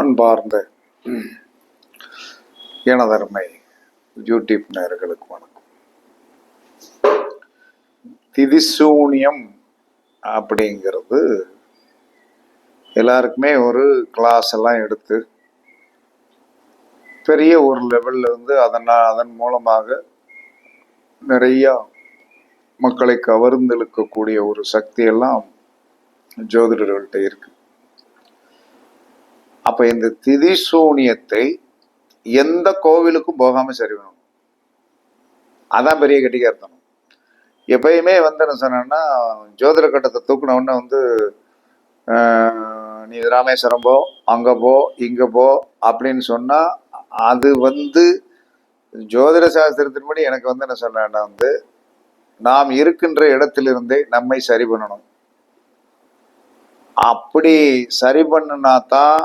அன்பார்ந்த எனதருமை யூடியூப் நேர்களுக்கு வணக்கம். திதிசூனியம் அப்படிங்கிறது எல்லாருக்குமே ஒரு கிளாஸ் எல்லாம் எடுத்து பெரிய ஒரு லெவல்ல இருந்து அதனால் அதன் மூலமாக நிறையா மக்களை கவர்ந்தெழுக்கக்கூடிய ஒரு சக்தியெல்லாம் ஜோதிடர்கள்ட்ட இருக்குது அப்போ இந்த திதி சூனியத்தை எந்த கோவிலுக்கும் போகாம சரி பண்ணணும் அதான் பெரிய கெட்டிக்கார்த்தனம். எப்பயுமே வந்து என்ன சொன்னேன்னா ஜோதிட கட்டத்தை தூக்கின உடனே வந்து நீ ராமேஸ்வரம் போ அங்கே போ இங்கே போ அப்படின்னு சொன்னால் அது வந்து ஜோதிட சாஸ்திரத்தின்படி எனக்கு வந்து என்ன சொன்னேன்னா வந்து நாம் இருக்கின்ற இடத்திலிருந்தே நம்மை சரி பண்ணணும். அப்படி சரி பண்ணுனா தான்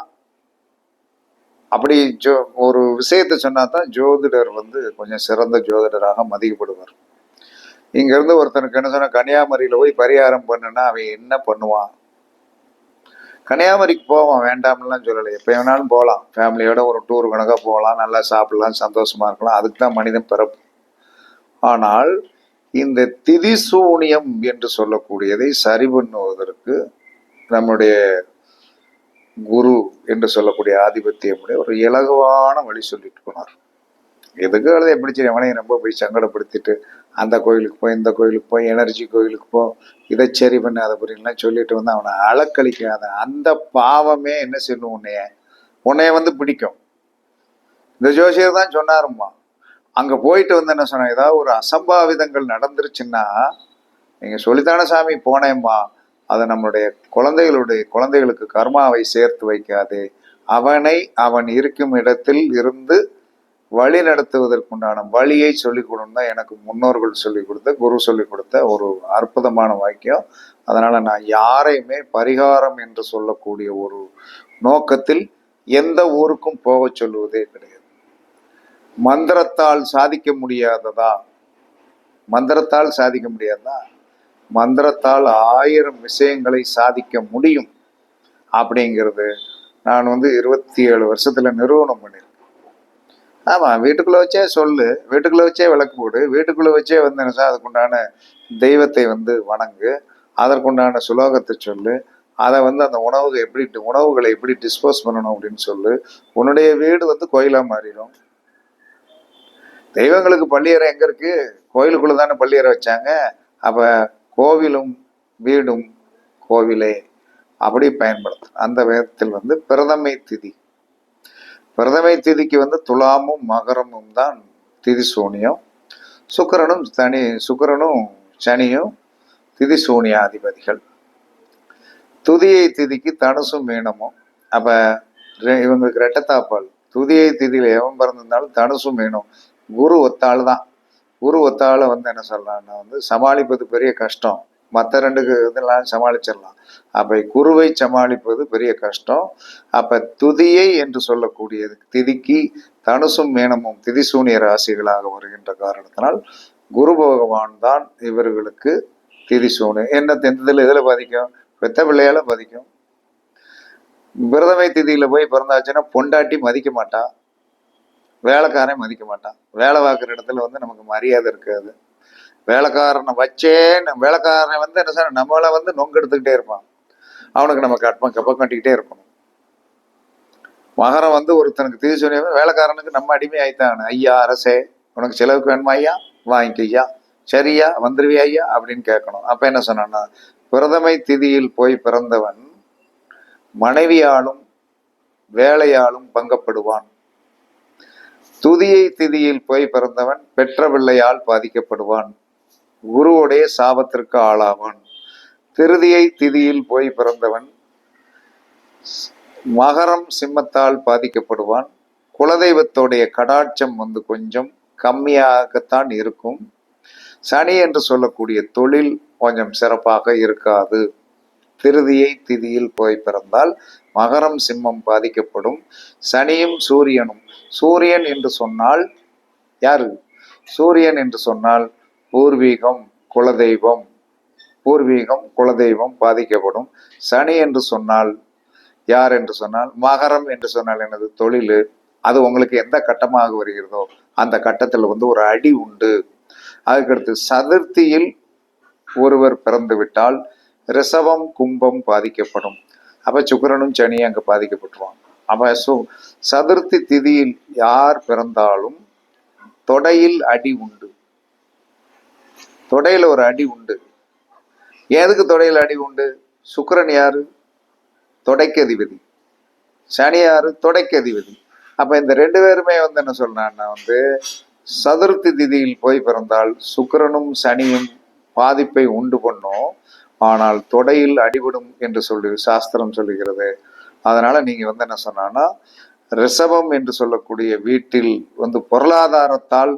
அப்படி ஜோ ஒரு விஷயத்தை சொன்னா தான் ஜோதிடர் வந்து கொஞ்சம் சிறந்த ஜோதிடராக மதிக்கப்படுவார். இங்கேருந்து ஒருத்தனுக்கு என்ன சொன்னா கன்னியாகுமரியில் போய் பரிகாரம் பண்ணுனா அவன் என்ன பண்ணுவான்? கன்னியாகுமரிக்கு போவான் வேண்டாம்லாம் சொல்லலை. எப்போ வேணாலும் போகலாம் ஃபேமிலியோட ஒரு டூர் கணக்காக போகலாம் நல்லா சாப்பிடலாம் சந்தோஷமா இருக்கலாம். அதுக்கு தான் மனிதன் பிறப்பு. ஆனால் இந்த திதிசூனியம் என்று சொல்லக்கூடியதை சரி பண்ணுவதற்கு நம்முடைய குரு என்று சொல்லக்கூடிய ஆதிபத்தியமுடைய ஒரு இலகுவான வழி சொல்லிட்டு போனார். எதுக்கு எப்படி சரி அவனையும் ரொம்ப போய் சங்கடப்படுத்திட்டு அந்த கோயிலுக்கு போய் இந்த கோயிலுக்கு போய் எனர்ஜி கோயிலுக்கு போ இதை சரி பண்ண அதை புரியலாம் சொல்லிட்டு வந்து அவனை அளக்களிக்காத அந்த பாவமே என்ன செய்யணும் உன்னைய? உன்னைய வந்து பிடிக்கும். இந்த ஜோசியர் தான் சொன்னாரும்மா. அங்கே போயிட்டு வந்து என்ன சொன்னா ஏதாவது ஒரு அசம்பாவிதங்கள் நடந்துருச்சுன்னா நீங்கள் சொல்லித்தானே சாமி போனேம்மா. அதை நம்மளுடைய குழந்தைகளுடைய குழந்தைகளுக்கு கர்மாவை சேர்த்து வைக்காதே. அவனை அவன் இருக்கும் இடத்தில் இருந்து வழி நடத்துவதற்குண்டான வழியை சொல்லிக் கொடுன்னு எனக்கு முன்னோர்கள் சொல்லிக் கொடுத்த குரு சொல்லிக் கொடுத்த ஒரு அற்புதமான வாக்கியம். அதனால நான் யாரையுமே பரிகாரம் என்று சொல்லக்கூடிய ஒரு நோக்கத்தில் எந்த ஊருக்கும் போக சொல்லுவதே கிடையாது. மந்திரத்தால் சாதிக்க முடியாததா? மந்திரத்தால் சாதிக்க முடியாதா மந்திரத்தால் ஆயிரம் விஷயங்களை சாதிக்க முடியும் அப்படிங்கிறது நான் வந்து இருபத்தி ஏழு வருஷத்தில் நிறுவனம் பண்ணியிருக்கேன். ஆமாம் வீட்டுக்குள்ளே வச்சே சொல்லு. வீட்டுக்குள்ளே வச்சே விளக்கு போடு. வீட்டுக்குள்ளே வச்சே வந்து என்ன அதுக்குண்டான தெய்வத்தை வந்து வணங்கு. அதற்குண்டான சுலோகத்தை சொல்லு. அதை வந்து அந்த உணவு எப்படி உணவுகளை எப்படி டிஸ்போஸ் பண்ணணும் அப்படின்னு சொல்லு. உன்னுடைய வீடு வந்து கோயிலாக மாறிடும். தெய்வங்களுக்கு பள்ளியறை எங்கே இருக்குது கோயிலுக்குள்ளே தானே பள்ளியறை வச்சாங்க. அப்போ கோவிலும் வீடும் கோவிலே. அப்படி பயன்படுத்தும் அந்த விதத்தில் வந்து பிரதமை திதி. பிரதமை திதிக்கு வந்து துலாமும் மகரமும் தான் திதி சூனியம். சுக்கரனும் தனி சுக்கிரனும் சனியும் திதி சூனியாதிபதிகள். துதியை திதிக்கு தனுசும் மீனமும் அப்போ இவங்களுக்கு ரெட்டத்தாப்பால். துதியை திதியில் எவன் பிறந்திருந்தாலும் தனுசும் மீனும் குரு ஒத்தாள் தான். உருவத்தால் வந்து என்ன சொல்லலாம்னா வந்து சமாளிப்பது பெரிய கஷ்டம். மற்ற ரெண்டுக்கு இதெல்லாம் சமாளிச்சிடலாம். அப்போ குருவை சமாளிப்பது பெரிய கஷ்டம். அப்போ துதியை என்று சொல்லக்கூடியது திதிக்கு தனுசும் மேனமும் திதிசூனிய ராசிகளாக வருகின்ற காரணத்தினால் குரு பகவான் தான் இவர்களுக்கு திதிசூனு. என்ன தெந்ததில் இதில் பாதிக்கும்? பெத்த பிள்ளையால பாதிக்கும். விரதமை திதியில் போய் பிறந்தாச்சுன்னா பொண்டாட்டி மதிக்க மாட்டான் வேலைக்காரன் மதிக்க மாட்டான். வேலை பார்க்குற இடத்துல வந்து நமக்கு மரியாதை இருக்காது. வேலைக்காரனை வச்சே நம்ம- வேலைக்காரன் வந்து என்ன சார் நம்மளை வந்து நொங்கு எடுத்துக்கிட்டே இருப்பான். அவனுக்கு நம்ம கட்பம் கப்பம் கட்டிக்கிட்டே இருக்கணும். மகரம் வந்து ஒருத்தனுக்கு தீ சொன்ன வேலைக்காரனுக்கு நம்ம அடிமை ஆயிட்டான் ஐயா அரசே உனக்கு செலவுக்கு வேணுமா ஐயா? வாங்கிக்க ஐயா சரியா? வந்துருவியா ஐயா? அப்படின்னு கேட்கணும். அப்ப என்ன சொன்னான்னா பிரதமை திதியில் போய் பிறந்தவன் மனைவியாலும் வேலையாலும் பங்கப்படுவான். துதியை திதியில் போய் பிறந்தவன் பெற்ற பிள்ளையால் பாதிக்கப்படுவான். குருவுடைய சாபத்திற்கு ஆளாவான். திருதியை திதியில் போய் பிறந்தவன் மகரம் சிம்மத்தால் பாதிக்கப்படுவான். குலதெய்வத்தோடைய கடாட்சம் வந்து கொஞ்சம் கம்மியாகத்தான் இருக்கும். சனி என்று சொல்லக்கூடிய தொழில் கொஞ்சம் சிறப்பாக இருக்காது. திருதியை திதியில் போய் பிறந்தால் மகரம் சிம்மம் பாதிக்கப்படும். சனியும் சூரியனும் சூரியன் என்று சொன்னால் யாரு? சூரியன் என்று சொன்னால் பூர்வீகம் குலதெய்வம். பூர்வீகம் குலதெய்வம் பாதிக்கப்படும். சனி என்று சொன்னால் யார் என்று சொன்னால்? மகரம் என்று சொன்னால் எனது தொழில். அது உங்களுக்கு எந்த கட்டமாக வருகிறதோ அந்த கட்டத்தில் வந்து ஒரு அடி உண்டு. அதுக்கடுத்து சதுர்த்தியில் ஒருவர் பிறந்து விட்டால் ரிசவம் கும்பம் பாதிக்கப்படும். அப்ப சுக்கிரனும் சனியும் அங்கே பாதிக்கப்பட்டுருவாங்க. அப்ப சு சதுர்த்தி திதியில் யார் பிறந்தாலும் தொடையில் அடி உண்டு. தொடையில ஒரு அடி உண்டு. எதுக்கு தொடையில் அடி உண்டு? சுக்கரன் யாரு? தொடைக்கு அதிபதி சனி யாரு? தொடைக்கு அதிபதி அப்ப இந்த ரெண்டு பேருமே வந்து என்ன சொல்றான்னா வந்து சதுர்த்தி திதியில் போய் பிறந்தால் சுக்கரனும் சனியும் பாதிப்பை உண்டு பண்ணும். ஆனால் தொடையில் அடிபடும் என்று சொல்லி சாஸ்திரம் சொல்லுகிறது. அதனால நீங்கள் வந்து என்ன சொன்னான்னா ரிசவம் என்று சொல்லக்கூடிய வீட்டில் வந்து பொருளாதாரத்தால்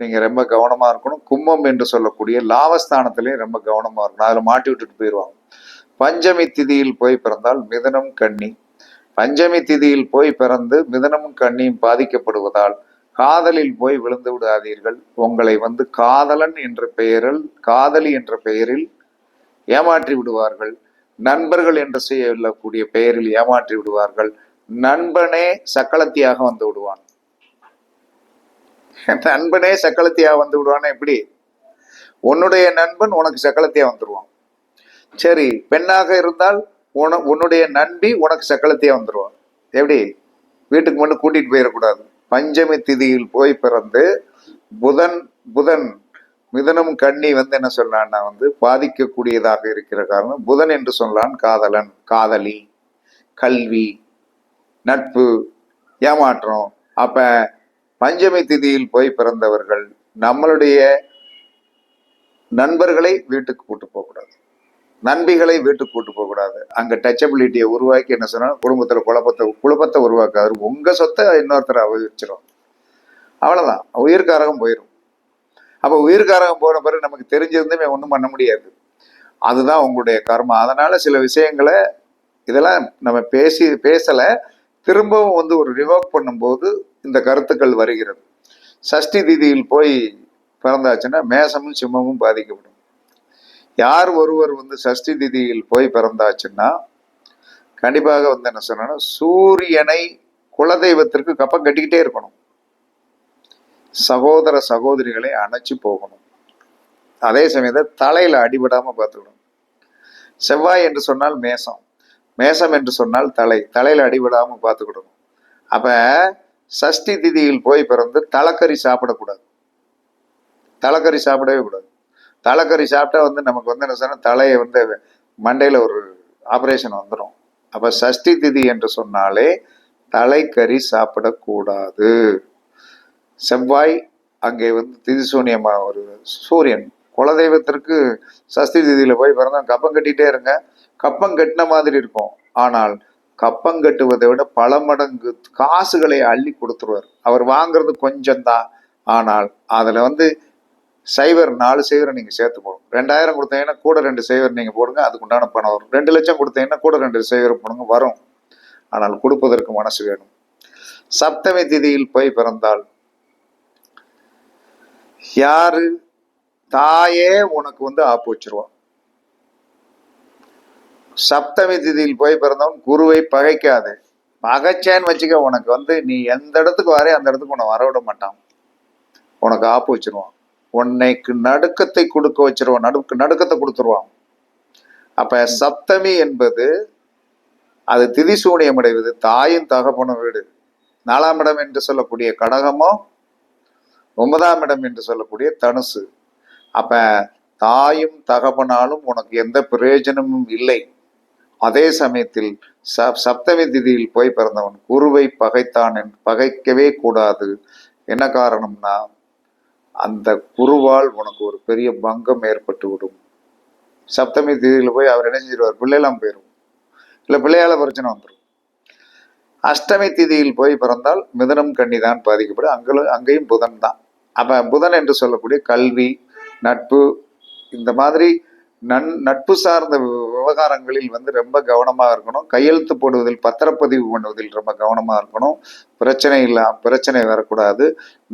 நீங்கள் ரொம்ப கவனமாக இருக்கணும். கும்பம் என்று சொல்லக்கூடிய லாபஸ்தானத்திலையும் ரொம்ப கவனமாக இருக்கணும். அதில் மாட்டி விட்டுட்டு போயிடுவாங்க பஞ்சமி திதியில் போய் பிறந்தால் மிதனம் கண்ணி பஞ்சமி திதியில் போய் பிறந்து மிதனமும் கண்ணியும் பாதிக்கப்படுவதால் காதலில் போய் விழுந்து விடாதீர்கள். உங்களை வந்து காதலன் என்ற பெயரில் காதலி என்ற பெயரில் ஏமாற்றி விடுவார்கள். நண்பர்கள் என்று சொல்லக்கூடிய பெயரில் ஏமாற்றி விடுவார்கள். நண்பனே சக்களத்தியாக வந்து விடுவான். நண்பனே சக்களத்தியாக வந்து விடுவான் எப்படி? உன்னுடைய நண்பன் உனக்கு சக்களத்தியா வந்துடுவான் சரி பெண்ணாக இருந்தால் உன உன்னுடைய நண்பி உனக்கு சக்களத்தியா வந்துடுவான் எப்படி? வீட்டுக்கு மட்டும் கூட்டிட்டு போயிடக்கூடாது. பஞ்சமி திதியில் போய் பிறந்து புதன் புதன் மிதனம் கண்ணி வந்து என்ன சொல்லலான்னா வந்து பாதிக்கக்கூடியதாக இருக்கிற காரணம் புதன் என்று சொல்லலான் காதலன் காதலி கல்வி நட்பு ஏமாற்றம். அப்ப பஞ்சமி திதியில் போய் பிறந்தவர்கள் நம்மளுடைய நண்பர்களை வீட்டுக்கு கூட்டு போகக்கூடாது. நண்பிகளை வீட்டுக்கு கூட்டு போகக்கூடாது. அங்க டச்சபிலிட்டியை உருவாக்கி என்ன சொன்னா குடும்பத்துல குழப்பத்தை குழப்பத்தை உருவாக்காது. உங்க சொத்தை இன்னொருத்தர் அபகரிச்சிடும் அவ்வளவுதான். உயிர்காரகம் போயிடும் அப்போ உயிர்காரகம் போன பிறகு நமக்கு தெரிஞ்சிருந்துமே ஒன்றும் பண்ண முடியாது. அதுதான் உங்களுடைய கர்மா. அதனால சில விஷயங்களை இதெல்லாம் நம்ம பேசி பேசலை. திரும்பவும் வந்து ஒரு ரிவோக் பண்ணும்போது இந்த கருத்துக்கள் வருகிறது. சஷ்டி திதியில் போய் பிறந்தாச்சுன்னா மேசமும் சிம்மமும் பாதிக்கப்படும். யார் ஒருவர் வந்து சஷ்டி திதியில் போய் பிறந்தாச்சுன்னா கண்டிப்பாக வந்து என்ன சொன்னா சூரியனை குலதெய்வத்திற்கு கப்பம் கட்டிக்கிட்டே இருக்கணும். சகோதர சகோதரிகளை அணைச்சு போகணும். அதே சமயத்தில் தலையில் அடிபடாமல் பார்த்துக்கணும். செவ்வாய் என்று சொன்னால் மேசம். மேசம் என்று சொன்னால் தலை. தலையில் அடிபடாமல் பார்த்துக்கிடணும் அப்போ சஷ்டி திதியில் போய் பிறந்து தலைக்கறி சாப்பிடக்கூடாது. தலைக்கறி சாப்பிடவே கூடாது. தலைக்கறி சாப்பிட்டா வந்து நமக்கு வந்து என்ன சொன்னால் தலையை வந்து மண்டையில் ஒரு ஆப்ரேஷன் வந்துடும் அப்போ சஷ்டி திதி என்று சொன்னாலே தலைக்கறி சாப்பிடக்கூடாது. செவ்வாய் அங்கே வந்து திதிசூனியமா ஒரு சூரியன். குலதெய்வத்திற்கு சஸ்தி திதியில போய் பிறந்தா கப்பம் கட்டிட்டே இருங்க. கப்பம் கட்டின மாதிரி இருக்கும். ஆனால் கப்பம் கட்டுவதை விட பல மடங்கு காசுகளை அள்ளி கொடுத்துருவார். அவர் வாங்குறது கொஞ்சம்தான். ஆனால் அதுல வந்து சைவர் நாலு சைவரை நீங்க சேர்த்து போடுங்க. ரெண்டாயிரம் கொடுத்தீங்கன்னா கூட ரெண்டு சைவர் நீங்க போடுங்க அதுக்கு உண்டான பணம் வரும். ரெண்டு லட்சம் கொடுத்தீங்கன்னா கூட ரெண்டு சைவர் போடுங்க வரும். ஆனால் கொடுப்பதற்கு மனசு வேணும். சப்தமி திதியில் போய் பிறந்தால் யாரு? தாயே உனக்கு வந்து ஆப்பு வச்சிருவான். சப்தமி திதியில் போய் பிறந்தவன் குருவை பகைக்காது. பகைச்சேன்னு வச்சுக்க உனக்கு வந்து நீ எந்த இடத்துக்கு வரே அந்த இடத்துக்கு உன்னை வரவிட மாட்டான். உனக்கு ஆப்பு வச்சிருவான். உன்னைக்கு நடுக்கத்தை கொடுக்க வச்சிருவான். நடுக்கு நடுக்கத்தை கொடுத்துருவான். அப்ப சப்தமி என்பது அது திதிசூனியம் அடைவது தாயும் தகப்பனும் வீடு. நாலாம் இடம் என்று சொல்லக்கூடிய கடகமோ ஒன்பதாம் இடம் என்று சொல்லக்கூடிய தனுசு. அப்ப தாயும் தகப்பனாலும் உனக்கு எந்த பிரயோஜனமும் இல்லை. அதே சமயத்தில் ச சப்தமி திதியில் போய் பிறந்தவன் குருவை பகைத்தான் என்று பகைக்கவே கூடாது. என்ன காரணம்னா அந்த குருவால் உனக்கு ஒரு பெரிய பங்கம் ஏற்பட்டு விடும் சப்தமி திதியில் போய் அவர் என்ன செஞ்சிருவார்? பிள்ளையெல்லாம் போயிடும் இல்லை பிள்ளையால பிரச்சனை வந்துடும் அஷ்டமி திதியில் போய் பிறந்தால் மிதனம் கன்னிதான் பாதிக்கப்படும். அங்கும் அங்கேயும் புதன் தான். அப்ப புதன் என்று சொல்லக்கூடிய கல்வி நட்பு இந்த மாதிரி நன் நட்பு சார்ந்த விவகாரங்களில் வந்து ரொம்ப கவனமாக இருக்கணும். கையெழுத்து போடுவதில் பத்திரப்பதிவு பண்ணுவதில் ரொம்ப கவனமாக இருக்கணும். பிரச்சனை இல்லாம பிரச்சனை வரக்கூடாது.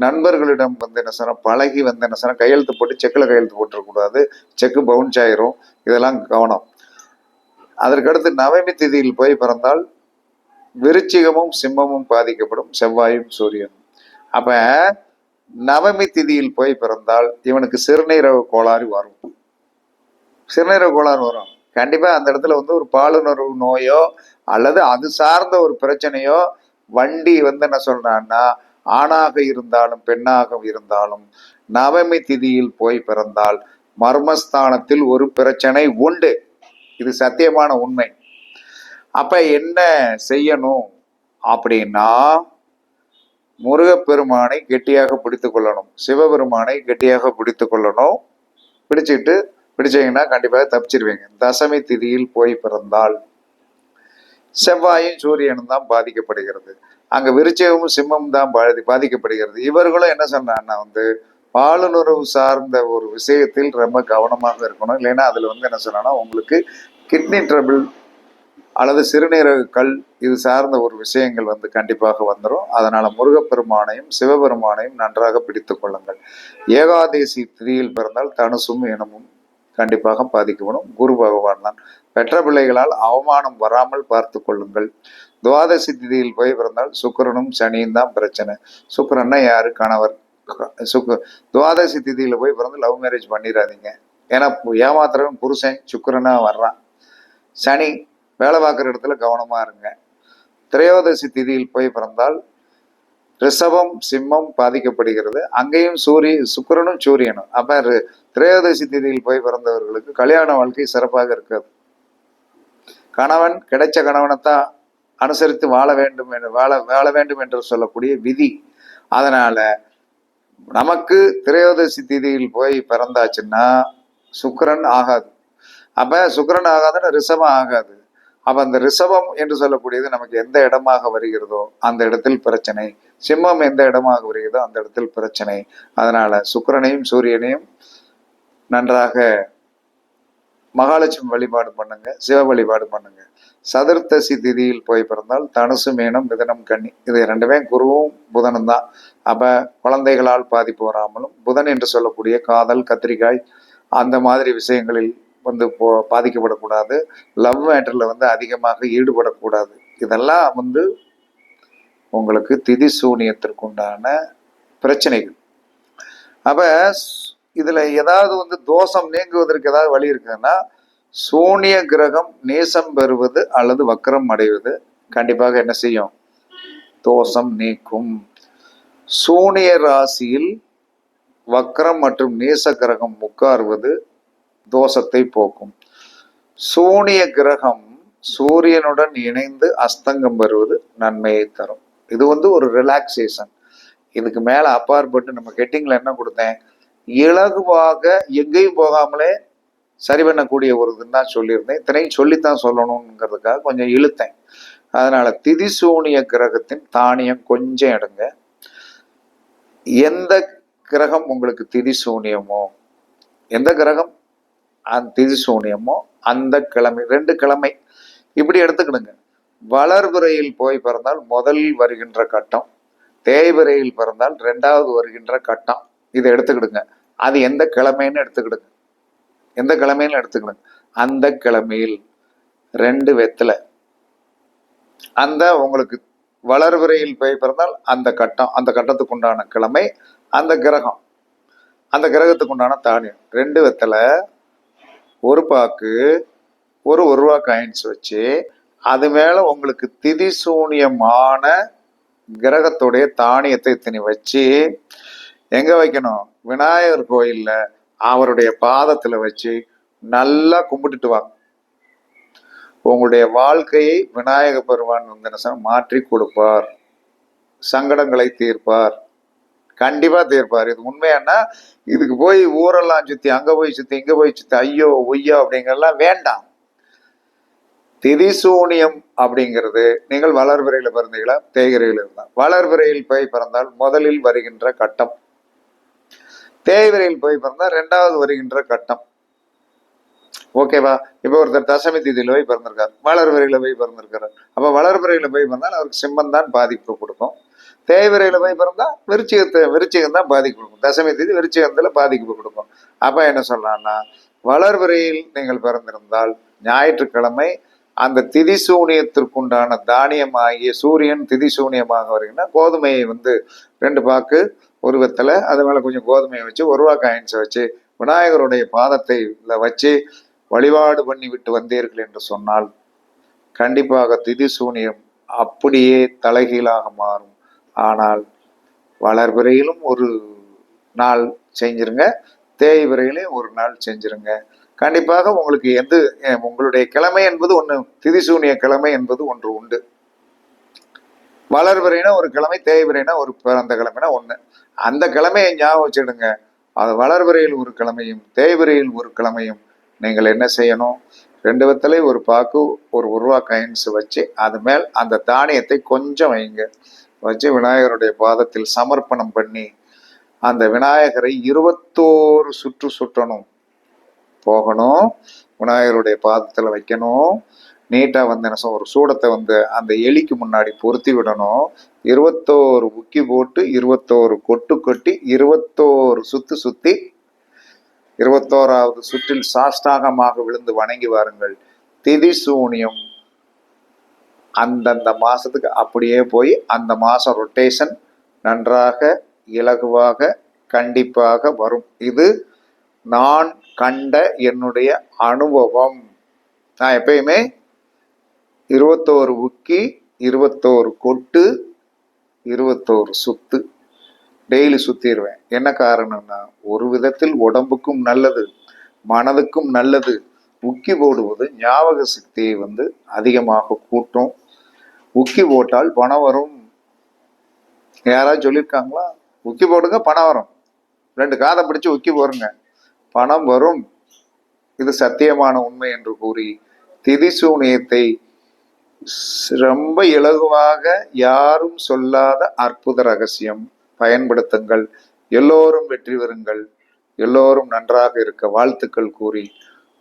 நண்பர்களிடம் வந்து என்ன சொன்னால் பழகி வந்து என்ன சொன்னால் கையெழுத்து போட்டு செக்கில் கையெழுத்து போட்டுறக்கூடாது செக்கு பவுன்ஸ் ஆயிரும். இதெல்லாம் கவனம். அதற்கடுத்து நவமி திதியில் போய் பிறந்தால் விருச்சிகமும் சிம்மமும் பாதிக்கப்படும் செவ்வாயும் சூரியனும். அப்ப நவமி திதியில் போய் பிறந்தால் இவனுக்கு சிறுநீரக கோளாறு வரும். சிறுநீரக கோளாறு வரும். கண்டிப்பா அந்த இடத்துல வந்து ஒரு பாலுணர்வு நோயோ அல்லது அது சார்ந்த ஒரு பிரச்சனையோ வண்டி வந்து என்ன சொல்றான்னா ஆணாக இருந்தாலும் பெண்ணாக இருந்தாலும் நவமி திதியில் போய் பிறந்தால் மர்மஸ்தானத்தில் ஒரு பிரச்சனை உண்டு. இது சத்தியமான உண்மை. அப்ப என்ன செய்யணும் அப்படின்னா முருகப்பெருமானை கெட்டியாக பிடித்து கொள்ளணும். சிவபெருமானை கெட்டியாக பிடித்து கொள்ளணும். பிடிச்சிட்டு பிடிச்சீங்கன்னா கண்டிப்பாக தப்பிச்சிருவீங்க. தசமி திதியில் போய் பிறந்தால் செவ்வாயும் சூரியனும் தான் பாதிக்கப்படுகிறது. அங்க விருச்சகமும் சிம்மம் தான் பாதி பாதிக்கப்படுகிறது. இவர்களும் என்ன சொன்னான்னா வந்து பாலுணர்வு சார்ந்த ஒரு விஷயத்தில் ரொம்ப கவனமாக இருக்கணும். இல்லைன்னா அதுல வந்து என்ன சொன்னா உங்களுக்கு கிட்னி ட்ரபிள் அல்லது சிறுநீரக கல் இது சார்ந்த ஒரு விஷயங்கள் வந்து கண்டிப்பாக வந்துடும் அதனால் முருகப்பெருமானையும் சிவபெருமானையும் நன்றாக பிடித்து கொள்ளுங்கள். ஏகாதேசி திதியில் பிறந்தால் தனுசும் இனமும் கண்டிப்பாக பாதிக்கப்படும். குரு பகவான் தான். பெற்ற பிள்ளைகளால் அவமானம் வராமல் பார்த்து கொள்ளுங்கள். துவாதசி திதியில் போய் பிறந்தால் சுக்கரனும் சனியும் தான் பிரச்சனை. சுக்கரன்னா யாரு? கணவர். சுக்க துவாதசி திதியில் போய் பிறந்து லவ் மேரேஜ் பண்ணிடாதீங்க. ஏன்னா ஏமாத்துறவன் புருஷன் சுக்கரனாக வர்றான். சனி வேலை பார்க்குற இடத்துல கவனமாக இருங்க. திரையோதசி திதியில் போய் பிறந்தால் ரிஷபம் சிம்மம் பாதிக்கப்படுகிறது. அங்கேயும் சூரிய சுக்கரனும் சூரியனும். அப்போ ரி- திரையோதசி திதியில் போய் பிறந்தவர்களுக்கு கல்யாண வாழ்க்கை சிறப்பாக இருக்காது. கணவன் கிடைச்ச கணவனைத்தான் அனுசரித்து வாழ வேண்டும் என்று வாழ வாழ வேண்டும் என்று சொல்லக்கூடிய விதி. அதனால் நமக்கு திரையோதசி திதியில் போய் பிறந்தாச்சுன்னா சுக்கரன் ஆகாது. அப்ப சுக்கிரன் ஆகாதுன்னா ரிஷபம் ஆகாது. அப்ப அந்த ரிஷபம் என்று சொல்லக்கூடியது நமக்கு எந்த இடமாக வருகிறதோ அந்த இடத்தில் பிரச்சனை. சிம்மம் எந்த இடமாக வருகிறதோ அந்த இடத்தில் பிரச்சனை. அதனால சுக்கிரனையும் சூரியனையும் நன்றாக மகாலட்சுமி வழிபாடு பண்ணுங்க சிவ வழிபாடு பண்ணுங்க. சதுர்த்தசி திதியில் போய் பிறந்தால் தனுசு மீனம் மிதனம் கன்னி இது ரெண்டுமே குருவும் புதனும் தான். அப்ப குழந்தைகளால் பாதிப்பு வராமலும் புதன் என்று சொல்லக்கூடிய காதல் கத்திரிக்காய் அந்த மாதிரி விஷயங்களில் வந்து போ பாதிக்கப்படக்கூடாது. லவ் மேட்டரில் வந்து அதிகமாக ஈடுபடக்கூடாது. இதெல்லாம் வந்து உங்களுக்கு திதி சூனியத்திற்குண்டான பிரச்சனைகள். அப்போ இதில் ஏதாவது வந்து தோஷம் நீங்குவதற்கு ஏதாவது வழி இருக்குதுன்னா சூனிய கிரகம் நேசம் பெறுவது அல்லது வக்கரம் அடைவது கண்டிப்பாக என்ன செய்யும்? தோஷம் நீக்கும். சூனிய ராசியில் வக்கரம் மற்றும் நேச கிரகம் உட்கார்வது தோஷத்தை போக்கும். சூனிய கிரகம் சூரியனுடன் இணைந்து அஸ்தங்கம் வருவது நன்மையை தரும். இது வந்து ஒரு ரிலாக்ஸேஷன் இதுக்கு மேல அப்பாற்பட்டு நம்ம கெட்டிங்கில் என்ன கொடுத்தேன்? இலகுவாக எங்கேயும் போகாமலே சரி பண்ணக்கூடிய ஒரு இதுன்னு தான் சொல்லியிருந்தேன். இத்தனையும் சொல்லித்தான் சொல்லணுங்கிறதுக்காக கொஞ்சம் இழுத்தேன். அதனால திதிசூனிய கிரகத்தின் தானியம் கொஞ்சம் எடுங்க. எந்த கிரகம் உங்களுக்கு திதிசூனியமோ எந்த கிரகம் அந்த திதிசூனியமோ அந்த கிழமை ரெண்டு கிழமை இப்படி எடுத்துக்கிடுங்க வளர்பிறையில் போய் பிறந்தால் முதலில் வருகின்ற கட்டம் தேய்பிறையில் பிறந்தால் ரெண்டாவது வருகின்ற கட்டம். இதை எடுத்துக்கிடுங்க. அது எந்த கிழமைன்னு எடுத்துக்கிடுங்க. எந்த கிழமைன்னு எடுத்துக்கிடுங்க. அந்த கிழமையில் ரெண்டு வெத்தில். அந்த உங்களுக்கு வளர்விரையில் போய் பிறந்தால் அந்த கட்டம் அந்த கட்டத்துக்கு உண்டான கிழமை அந்த கிரகம். அந்த கிரகத்துக்கு உண்டான தானியம். ரெண்டு வெத்தலை ஒரு பாக்கு ஒரு ஒரு ரூபா காயின்ஸ் வச்சு அது மேலே உங்களுக்கு திதி சூனியமான கிரகத்துடைய தானியத்தை இத்தனை வச்சு எங்கே வைக்கணும்? விநாயகர் கோயிலில் அவருடைய பாதத்தில் வச்சு நல்லா கும்பிட்டுட்டு வாங்க உங்களுடைய வாழ்க்கையை விநாயக பெருமான் வந்து மாற்றி கொடுப்பார். சங்கடங்களை தீர்ப்பார். கண்டிப்பா தீர்ப்பார். இது உண்மையானா இதுக்கு போய் ஊரெல்லாம் சுத்தி அங்க போய் சுத்தி இங்க போய் சுத்தி ஐயோ ஒய்யோ அப்படிங்கறதெல்லாம் வேண்டாம். திதிசூனியம் அப்படிங்கிறது நீங்கள் வளர்பிறையில பிறந்தீங்களா? தேய்கிறையில் இருந்தால் வளர்பிறையில் போய் பிறந்தால் முதலில் வருகின்ற கட்டம். தேய்விரையில் போய் பிறந்தால் ரெண்டாவது வருகின்ற கட்டம். ஓகேவா இப்போ ஒருத்தர் தசமி திதியில் போய் பிறந்திருக்காரு. வளர்பிறையில போய் பிறந்திருக்காரு அப்போ வளர்பிறையில போய் பிறந்தால் அவருக்கு சிம்மம் தான் பாதிப்பு கொடுக்கும். தேவரையில் போய் பிறந்தா விருச்சிகத்தை விருச்சிகம் தான் பாதிப்பு கொடுக்கும். தசமி திதி விருச்சிகத்தில் பாதிப்பு கொடுக்கும். அப்போ என்ன சொல்லலாம்னா வளர்விரையில் நீங்கள் பிறந்திருந்தால் ஞாயிற்றுக்கிழமை அந்த திதி சூனியத்திற்குண்டான தானியமாகிய சூரியன் திதி சூனியமாக வருங்கன்னா கோதுமையை வந்து ரெண்டு பாக்கு உருவத்தில் அது மேலே கொஞ்சம் கோதுமையை வச்சு ஒரு ரூபா காயின்ஸை வச்சு விநாயகருடைய பாதத்தை வச்சு வழிபாடு பண்ணி விட்டு வந்தீர்கள் என்று சொன்னால் கண்டிப்பாக திதி சூனியம் அப்படியே தலைகீழாக மாறும். ஆனால் வளர்பிறையிலும் ஒரு நாள் செஞ்சிருங்க தேய்பிறையிலையும் ஒரு நாள் செஞ்சிருங்க. கண்டிப்பாக உங்களுக்கு எந்த உங்களுடைய கிழமை என்பது ஒன்று திதிசூனிய கிழமை என்பது ஒன்று உண்டு. வளர்பிறைனா ஒரு கிழமை தேய்பிறைனா ஒரு பிறந்த கிழமைனா ஒன்று அந்த கிழமையை ஞாபகம் வச்சிடுங்க அது வளர்பிறையில் ஒரு கிழமையும் தேய்பிறையில் ஒரு கிழமையும் நீங்கள் என்ன செய்யணும்? ரெண்டு வெத்தலை ஒரு பாக்கு ஒரு உருவா காயின்ஸ் வச்சு அது மேல் அந்த தானியத்தை கொஞ்சம் வைங்க. வச்சு விநாயகருடைய பாதத்தில் சமர்ப்பணம் பண்ணி அந்த விநாயகரை இருபத்தோரு சுற்று சுற்றணும். போகணும் விநாயகருடைய பாதத்தில் வைக்கணும் நீட்டாக வந்து என்ன ஒரு சூடத்தை வந்து அந்த எலிக்கு முன்னாடி பொருத்தி விடணும். இருபத்தோரு உக்கி போட்டு இருபத்தோரு கொட்டு கொட்டி இருபத்தோரு சுத்து சுத்தி இருபத்தோராவது சுற்றில் சாஷ்டாகமாக விழுந்து வணங்கி வாருங்கள். திதி சூனியம். அந்தந்த மாதத்துக்கு அப்படியே போய் அந்த மாதம் ரொட்டேஷன் நன்றாக இலகுவாக கண்டிப்பாக வரும். இது நான் கண்ட என்னுடைய அனுபவம். நான் எப்பயுமே இருபத்தோரு உக்கி இருபத்தோரு கொட்டு இருபத்தோரு சுத்து டெய்லி சுத்திடுவேன் என்ன காரணம்னா ஒரு விதத்தில் உடம்புக்கும் நல்லது மனதுக்கும் நல்லது. உக்கி போடுவது ஞாபக சக்தியை வந்து அதிகமாக கூட்டும். உக்கி போட்டால் பணம் வரும். யாராவது சொல்லியிருக்காங்களா உக்கி போடுங்க பணம் வரும். ரெண்டு காதை பிடிச்சு உக்கி போடுங்க. பணம் வரும். இது சத்தியமான உண்மை என்று கூறி திதிசூனியத்தை சூனியத்தை ரொம்ப இலகுவாக யாரும் சொல்லாத அற்புத ரகசியம். பயன்படுத்துங்கள். எல்லோரும் வெற்றி பெறுங்கள். எல்லோரும் நன்றாக இருக்க வாழ்த்துக்கள் கூறி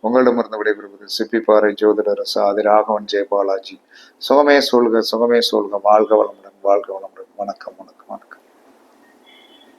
உங்களிடமிருந்து விடைபெறுவது சிப்பிப்பாறை ஜோதிடர் சாதி ராகவன் ஜெயபாலாஜி. சுகமே சொல்க சுகமே சொல்க வாழ்க வளமுடன் வாழ்க வளமுடன். வணக்கம் வணக்கம் வணக்கம்.